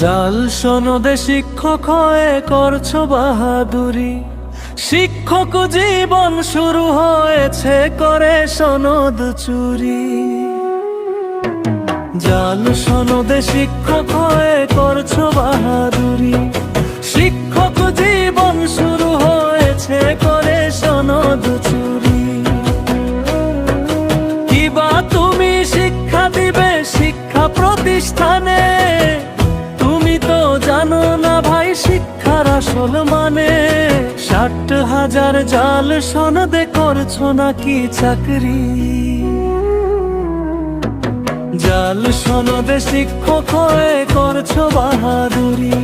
জাল সনদে শিক্ষক হয়ে করছ বাহাদুরি। শিক্ষক জীবন শুরু হয়েছে, করে সনদ চুরি। জাল সনদে শিক্ষক হয়ে করছ বাহাদুরি। শিক্ষক জীবন শুরু হয়েছে, করে সনদ চুরি। কিবা তুমি শিক্ষা দিবে শিক্ষা প্রতিষ্ঠানে? শিক্ষার আসল মানে ষাট হাজার জাল সনদে করছ নাকি চাকরি? জাল সনদে শিক্ষক হয়ে করছ বাহাদুরি।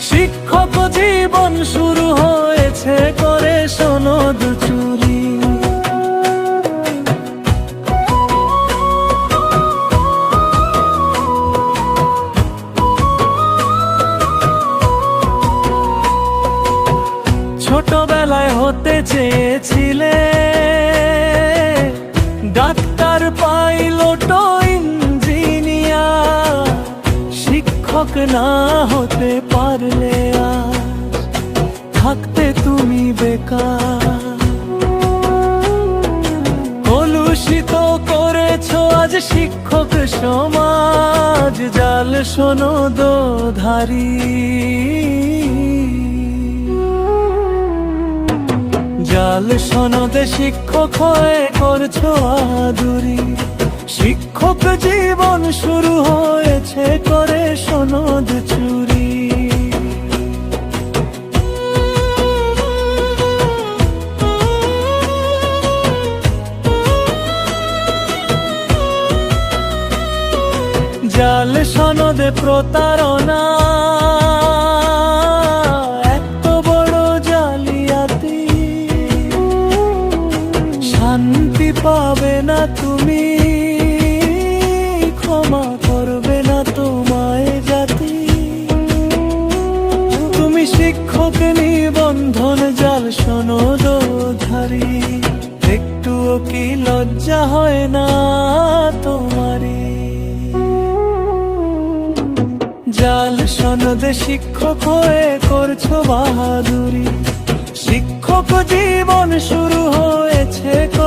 শিক্ষক জীবন শুরু হয়েছে ছোটবেলায় হতে চেয়েছিলে। ডাক্তার, পাইলট, ইঞ্জিনিয়ার, শিক্ষক না হতে পারলে আর থাকতে তুমি বেকার। কলুষিত করেছ আজ শিক্ষক সমাজ, জাল শোনো ধারী জাল সনদে শিক্ষক হয়ে করছ আদুরি। শিক্ষক জীবন শুরু হয়েছে করে সনদ চুরি। জাল সনদে প্রতারণা পাবে না তুমি। ক্ষমা করবে না তোমায় জাতি। তুমি শিক্ষক নিবন্ধন জাল সনদ ধারী একটুও কি লজ্জা হয় না তোমারই? জাল সনদে শিক্ষক হয়ে করছ বাহাদুরি। শিক্ষক জীবন শুরু হয়েছে